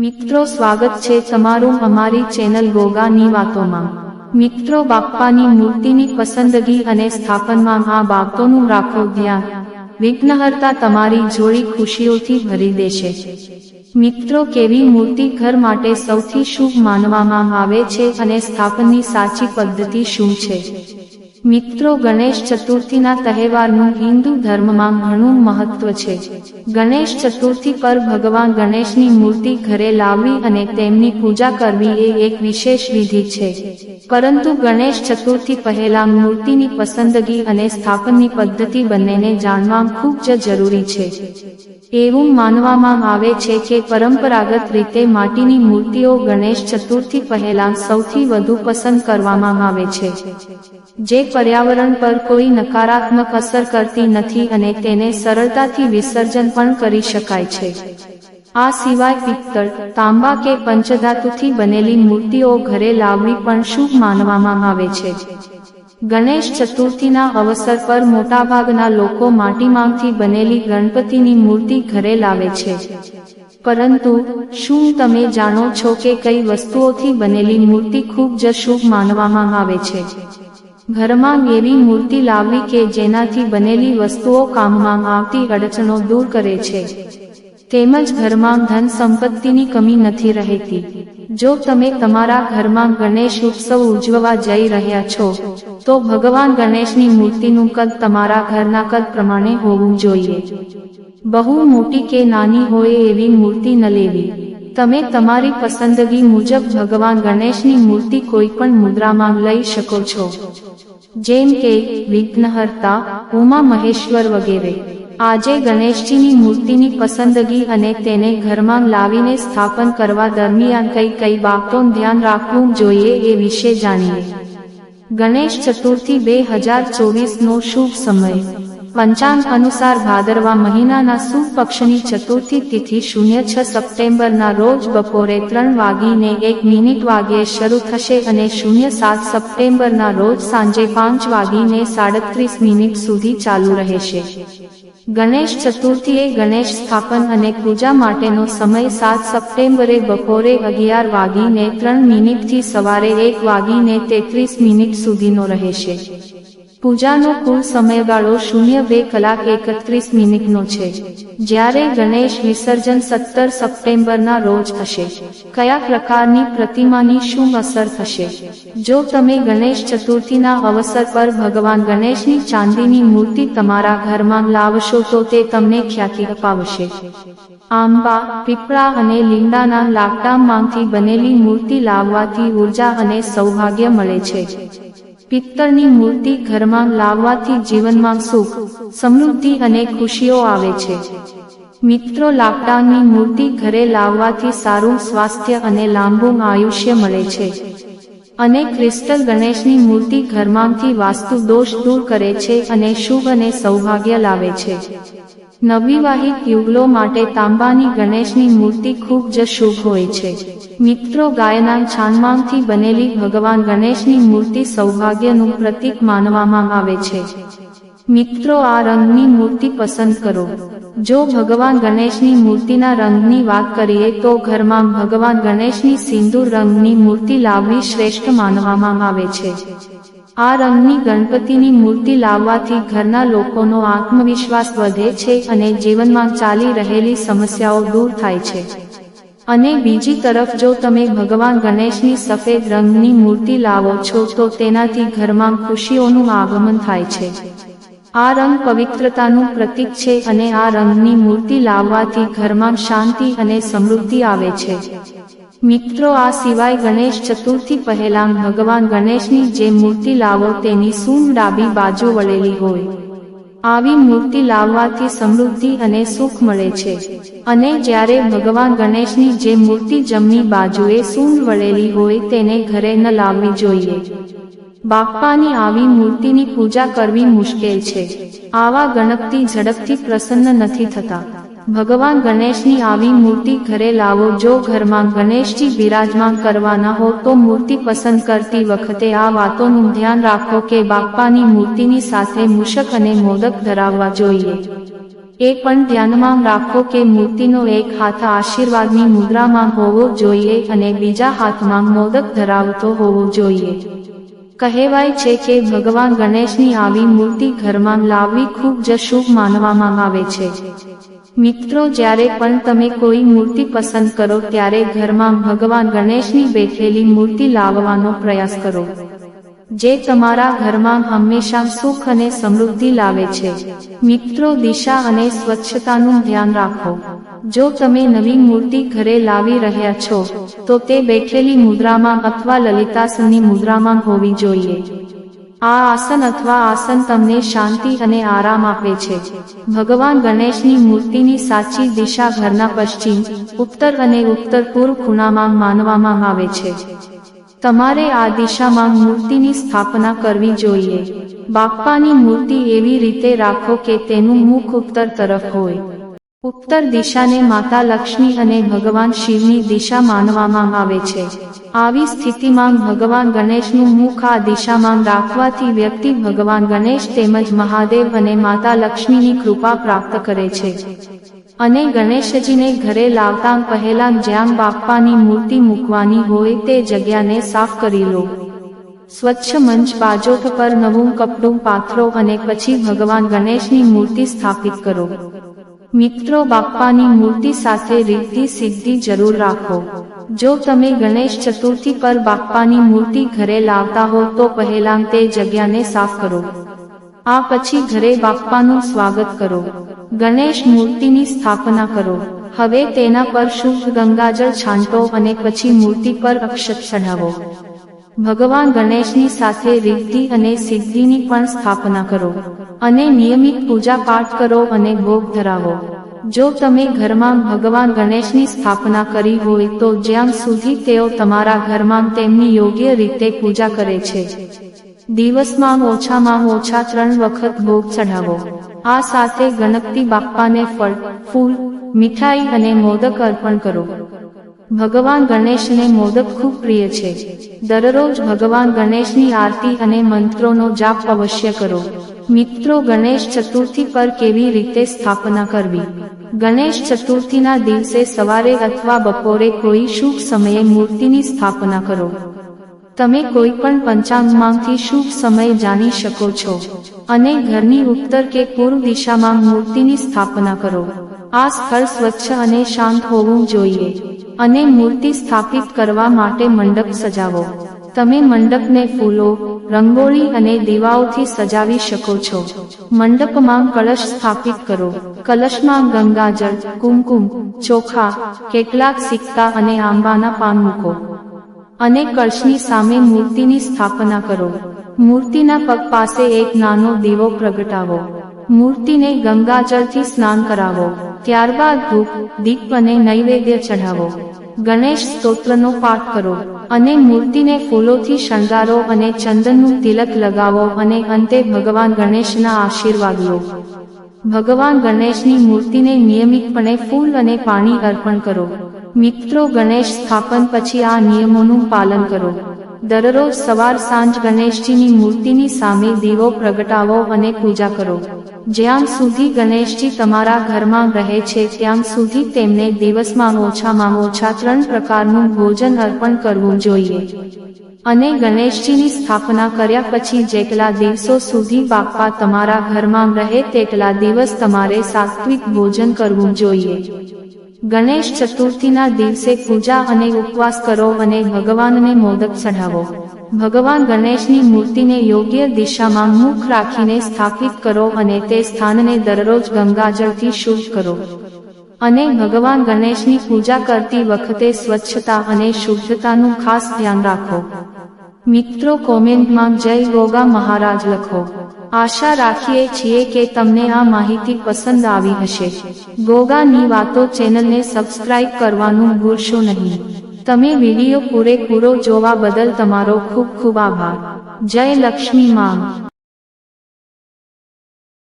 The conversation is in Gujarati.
મિત્રો, સ્વાગત છે તમારું અમારી ચેનલ ગોગાની વાતોમાં. મિત્રો, બાપ્પાની મૂર્તિની પસંદગી અને સ્થાપનમાં આ બાબતોનું રાખો ધ્યાન વિઘ્નહર્તા તમારી જોડી ખુશીઓથી ભરી દેશે. મિત્રો, કેવી મૂર્તિ ઘર માટે સૌથી શુભ માનવામાં આવે છે અને સ્થાપનની સાચી પદ્ધતિ શું છે? મિત્રો, ગણેશ ચતુર્થીના તહેવારનું હિન્દુ ધર્મમાં ઘણું મહત્વ છે. ગણેશ ચતુર્થી પર ભગવાન ગણેશની મૂર્તિ ઘરે લાવવી અને તેમની પૂજા કરવી એ એક વિશેષ વિધિ છે. પરંતુ ગણેશ ચતુર્થી પહેલા મૂર્તિની પસંદગી અને સ્થાપનની પદ્ધતિ બંનેને જાણવા ખૂબ જ જરૂરી છે. એવું માનવામાં આવે છે કે પરંપરાગત રીતે માટીની મૂર્તિઓ ગણેશ ચતુર્થી પહેલા સૌથી વધુ પસંદ કરવામાં આવે છે. જે પર્યાવરણ પર કોઈ નકારાત્મક અસર કરતી નથી અને તેને સરળતાથી વિસર્જન પણ કરી શકાય છે. આ સિવાય પિત્તળ, તાંબા કે પંચધાતુથી બનેલી મૂર્તિઓ ઘરે લાવવી પણ શુભ માનવામાં આવે છે. ગણેશ ચતુર્થીના અવસર પર મોટાભાગના લોકો માટીમાંથી બનેલી ગણપતિની મૂર્તિ ઘરે લાવે છે. પરંતુ, શું તમે જાણો છો કે કઈ વસ્તુઓથી બનેલી મૂર્તિ ખૂબ જ શુભ માનવામાં આવે છે? ઘરમાં એવી મૂર્તિ લાવવી કે જેનાથી બનેલી વસ્તુઓ કામમાં આવતી અડચણો દૂર કરે છે. તેમજ ઘરમાં ધન સંપત્તિની કમી નથી રહેતી. જો તમે તમારા ઘરમાં ગણેશ ઉત્સવ ઉજવવા જઈ રહ્યા છો, તો ભગવાન ગણેશની મૂર્તિનું કદ તમારા ઘરના કદ પ્રમાણે હોવું જોઈએ. બહુ મોટી કે નાની હોય એવી મૂર્તિ ન લેવી. તમે તમારી પસંદગી મુજબ ભગવાન ગણેશની મૂર્તિ કોઈ પણ મુદ્રામાં લઈ શકો છો. જેમ કે, વિઘ્નહર્તા, ઉમા મહેશ્વર વગેરે. આજે ગણેશજીની મૂર્તિની પસંદગી અને તેને ઘરમાં લાવીને સ્થાપન કરવા દરમિયાન કઈ કઈ બાબતોનું ધ્યાન રાખવું જોઈએ એ વિશે જાણીએ. ગણેશ ચતુર્થી બે હજાર ચોવીસનો શુભ સમય. પંચાંગ અનુસાર ભાદરવા મહિનાના સુદ પક્ષની ચતુર્થી તિથિ શૂન્ય છ સપ્ટેમ્બરના રોજ બપોરે ત્રણ વાગીને એક મિનિટ વાગ્યે શરૂ થશે અને શૂન્ય સાત સપ્ટેમ્બરના રોજ સાંજે પાંચ વાગીને સાડત્રીસ મિનિટ સુધી ચાલુ રહેશે. ગણેશ ચતુર્થી એ ગણેશ સ્થાપન અને પૂજા માટેનો સમય સાત સપ્ટેમ્બરે બપોરે અગિયાર વાગીને ત્રણ મિનિટથી સવારે એક વાગીને તેત્રીસ મિનિટ સુધીનો રહેશે. પૂજાનો કુલ સમયગાળો શૂન્ય બે કલાક એકત્રીસ મિનિટનો છે. જ્યારે ગણેશ વિસર્જન સત્તર સપ્ટેમ્બરના રોજ થશે. કયા પ્રકારની પ્રતિમાની શું અસર થશે? જો તમે ગણેશ ચતુર્થીના અવસર પર ભગવાન ગણેશની ચાંદીની મૂર્તિ તમારા ઘરમાં લાવશો તો તે તમને ખ્યાતિ અપાવશે. આંબા, પીપળા અને લીમડાના લાકડામાંથી બનેલી મૂર્તિ લાવવાથી ઊર્જા અને સૌભાગ્ય મળે છે. પિત્તળની મૂર્તિ ઘરમાં લાવવાથી જીવનમાં સુખ, સમૃદ્ધિ અને ખુશીઓ આવે છે. મિત્રો, લાકડાની મૂર્તિ ઘરે લાવવાથી સારું સ્વાસ્થ્ય અને લાંબુ આયુષ્ય મળે છે. અને ક્રિસ્ટલ ગણેશની મૂર્તિ ઘરમાંથી વાસ્તુ દોષ દૂર કરે છે અને શુભ અને સૌભાગ્ય લાવે છે. નવવિવાહિત યુગલો માટે તાંબાની ગણેશની મૂર્તિ ખૂબ જ શુભ હોય છે. મિત્રો, ગાયના છાનમાંથી બનેલી ભગવાન ગણેશની મૂર્તિ સૌભાગ્યનું પ્રતીક માનવામાં આવે છે. મિત્રો, આ રંગની મૂર્તિ પસંદ કરો. જો ભગવાન ગણેશની મૂર્તિના રંગની વાત કરીએ, તો ઘરમાં ભગવાન ગણેશની સિંદૂર રંગની મૂર્તિ લાવવી શ્રેષ્ઠ માનવામાં આવે છે. આ રંગની ગણપતિની મૂર્તિ લાવવાથી ઘરના લોકોનો આત્મવિશ્વાસ વધે છે અને જીવનમાં ચાલી રહેલી સમસ્યાઓ દૂર થાય છે. અને બીજી તરફ, જો તમે ભગવાન ગણેશની સફેદ રંગની મૂર્તિ લાવો છો, તો તેનાથી ઘરમાં ખુશીઓનું આગમન થાય છે. આ રંગ પવિત્રતાનું પ્રતીક છે અને આ રંગની મૂર્તિ લાવવાથી ઘરમાં શાંતિ અને સમૃદ્ધિ આવે છે. મિત્રો, આ સિવાય ગણેશ ચતુર્થી પહેલા ભગવાન ગણેશની જે મૂર્તિ લાવો તેની સૂન ડાબી બાજુ વળેલી હોય. આવી મૂર્તિ લાવવાથી સમૃદ્ધિ અને સુખ મળે છે. અને જ્યારે ભગવાન ગણેશની જે મૂર્તિ જમણી બાજુએ સૂન વળેલી હોય તેને ઘરે ન લાવવી જોઈએ. બાપ્પાની આવી મૂર્તિની પૂજા કરવી મુશ્કેલ છે. આવા ગણપતિ ઝડપથી પ્રસન્ન નથી થતા. ભગવાન ગણેશની આવી મૂર્તિ ઘરે લાવો, જો ઘરમાં ગણેશજી બિરાજમાન કરવાના હો, તો મૂર્તિ પસંદ કરતી વખતે આ વાતોનું ધ્યાન રાખો કે બાપ્પાની મૂર્તિની સાથે મૂષક અને મોદક ધરાવવા જોઈએ. એ પણ ધ્યાનમાં રાખો કે મૂર્તિનો એક હાથ આશીર્વાદની મુદ્રામાં હોવો જોઈએ અને બીજા હાથમાં મોદક ધરાવતો હોવો જોઈએ. કહેવાય છે કે ભગવાન ગણેશની આવી મૂર્તિ ઘરમાં લાવવી ખૂબ જ શુભ માનવામાં આવે છે. મિત્રો, જ્યારે પણ તમે કોઈ મૂર્તિ પસંદ કરો, ત્યારે ઘરમાં ભગવાન ગણેશની બેઠેલી મૂર્તિ લાવવાનો પ્રયાસ કરો. જે તમારા ઘરમાં હંમેશા સુખ અને સમૃદ્ધિ લાવે છે. મિત્રો, દિશા અને સ્વચ્છતાનું ધ્યાન રાખો. જો તમે નવી મૂર્તિ ઘરે લાવી રહ્યા છો, તો તે બેઠેલી મુદ્રામાં અથવા લલિતાસનની મુદ્રામાં હોવી જોઈએ. આ આસન અથવા આસન તમને શાંતિ અને આરામ આપે છે. ભગવાન ગણેશની મૂર્તિની સાચી દિશા ઘરના પશ્ચિમ, ઉત્તર અને ઉત્તર પૂર્વ ખૂણામાં માનવામાં આવે છે. તમારે આ દિશામાં મૂર્તિની સ્થાપના કરવી જોઈએ. બાપ્પાની મૂર્તિ એવી રીતે રાખો કે તેનું મુખ ઉત્તર તરફ હોય. ઉત્તર દિશાને માતા લક્ષ્મી અને ભગવાન શિવની દિશા માનવામાં આવે છે. આવી સ્થિતિમાં ભગવાન ગણેશનું મુખ આ દિશામાં રાખવાથી વ્યક્તિ ભગવાન ગણેશ તેમજ મહાદેવ અને માતા લક્ષ્મીની કૃપા પ્રાપ્ત કરે છે. અને ગણેશજીને ઘરે લાવતા પહેલા જ્યાં બાપ્પાની મૂર્તિ મૂકવાની હોય તે જગ્યાને સાફ કરી લો. સ્વચ્છ મંચ બાજોઠ પર નવું કપડું, પાથરો અને પછી ભગવાન ગણેશની મૂર્તિ સ્થાપિત કરો. મિત્રો બાપ્પાની મૂર્તિ સાથે રીતિ સિદ્ધિ જરૂર રાખો. જો તમે ગણેશ ચતુર્થી પર બાપ્પાની મૂર્તિ ઘરે લાવતા હો તો પહેલા તે જગ્યાને સાફ કરો. આ પછી ઘરે બાપ્પાનું સ્વાગત કરો. ગણેશ મૂર્તિની સ્થાપના કરો. હવે તેના પર શુભ ગંગાજળ છાંટો અને પછી મૂર્તિ પર અક્ષત ચઢાવો. ભગવાન ગણેશની સાથે રિદ્ધિ અને સિદ્ધિની પણ સ્થાપના કરો અને નિયમિત પૂજા પાઠ કરો અને ભોગ ધરાવો. જો તમે ઘરમાં ભગવાન ગણેશની સ્થાપના કરી હોય તો જ્યાં સુધી તેઓ તમારા ઘરમાં તેમની યોગ્ય રીતે પૂજા કરે છે. દિવસમાં ઓછામાં ઓછા ત્રણ વખત ભોગ ચઢાવો. આ સાથે ગણપતિ બાપ્પાને ફળ, ફૂલ, મીઠાઈ અને મોદક અર્પણ કરો. ભગવાન ગણેશને મોદક ખૂબ પ્રિય છે. દરરોજ ભગવાન ગણેશની આરતી અને મંત્રોનો જાપ અવશ્ય કરો. મિત્રો, ગણેશ ચતુર્થી પર કેવી રીતે સ્થાપના કરવી? ગણેશ ચતુર્થીના દિવસે સવારે અથવા બપોરે કોઈ શુભ સમયે મૂર્તિની સ્થાપના કરો. તમે કોઈ પણ પંચાંગમાંથી શુભ સમય જાણી શકો છો. અને ઘરની ઉત્તર કે પૂર્વ દિશામાં મૂર્તિની સ્થાપના કરો. આ સ્થળ સ્વચ્છ અને શાંત હોવું જોઈએ. અને મૂર્તિ સ્થાપિત કરવા માટે મંડપ સજાવો. તમે મંડપને ફૂલો, રંગોળી અને દીવાઓથી સજાવી શકો છો. મંડપમાં કળશ સ્થાપિત કરો. કલશમાં ગંગાજળ, કુમકુમ, ચોખા, કેટલાક સિક્કા અને આંબાના પાન મૂકો. અને કળશની સામે મૂર્તિની સ્થાપના કરો. મૂર્તિના પગ પાસે એક નાનો દીવો પ્રગટાવો. મૂર્તિને ગંગાજળથી સ્નાન કરાવો. ત્યારબાદ ધૂપ દીપ અને નૈવેદ્ય ચઢાવો. ગણેશ સ્તોત્રનો પાઠ કરો અને મૂર્તિને ફૂલોથી શણગારો અને ચંદનનું તિલક લગાવો અને અંતે ભગવાન ગણેશના આશીર્વાદ લો. ભગવાન ગણેશની મૂર્તિને નિયમિતપણે ફૂલ અને પાણી અર્પણ કરો. મિત્રો ગણેશ સ્થાપન પછી આ નિયમોનું પાલન કરો. દરરોજ સવાર સાંજ ગણેશજીની મૂર્તિની સામે દીવો પ્રગટાવો અને પૂજા કરો. જ્યાં સુધી ગણેશજી તમારા ઘરમાં રહે છે ત્યાં સુધી તેમને દિવસમાં ઓછામાં ઓછા ત્રણ પ્રકારનું ભોજન અર્પણ કરવું જોઈએ. અને ગણેશજીની સ્થાપના કર્યા પછી જેટલા દિવસો સુધી બાપા તમારા ઘરમાં રહે તેટલા દિવસ તમારે સાત્વિક ભોજન કરવું જોઈએ. ગણેશ ચતુર્થીના દિવસે પૂજા અને ઉપવાસ કરો અને ભગવાનને મોદક ચઢાવો. ભગવાન ગણેશની મૂર્તિને યોગ્ય દિશામાં મુખ રાખીને સ્થાપિત કરો અને તે સ્થાનને દરરોજ ગંગાજળથી શુદ્ધ કરો. અને ભગવાન ગણેશની પૂજા કરતી વખતે સ્વચ્છતા અને શુદ્ધતાનું ખાસ ધ્યાન રાખો. મિત્રો, કોમેન્ટમાં જય ગોગા મહારાજ લખો. આશા રાખીએ છીએ કે તમને આ માહિતી પસંદ આવી હશે. ગોગાની વાતો ચેનલને સબસ્ક્રાઇબ કરવાનું ભૂલશો નહીં. તમે વીડિયો પૂરેપૂરો જોવા બદલ તમારો ખૂબ ખૂબ આભાર. જય લક્ષ્મી માં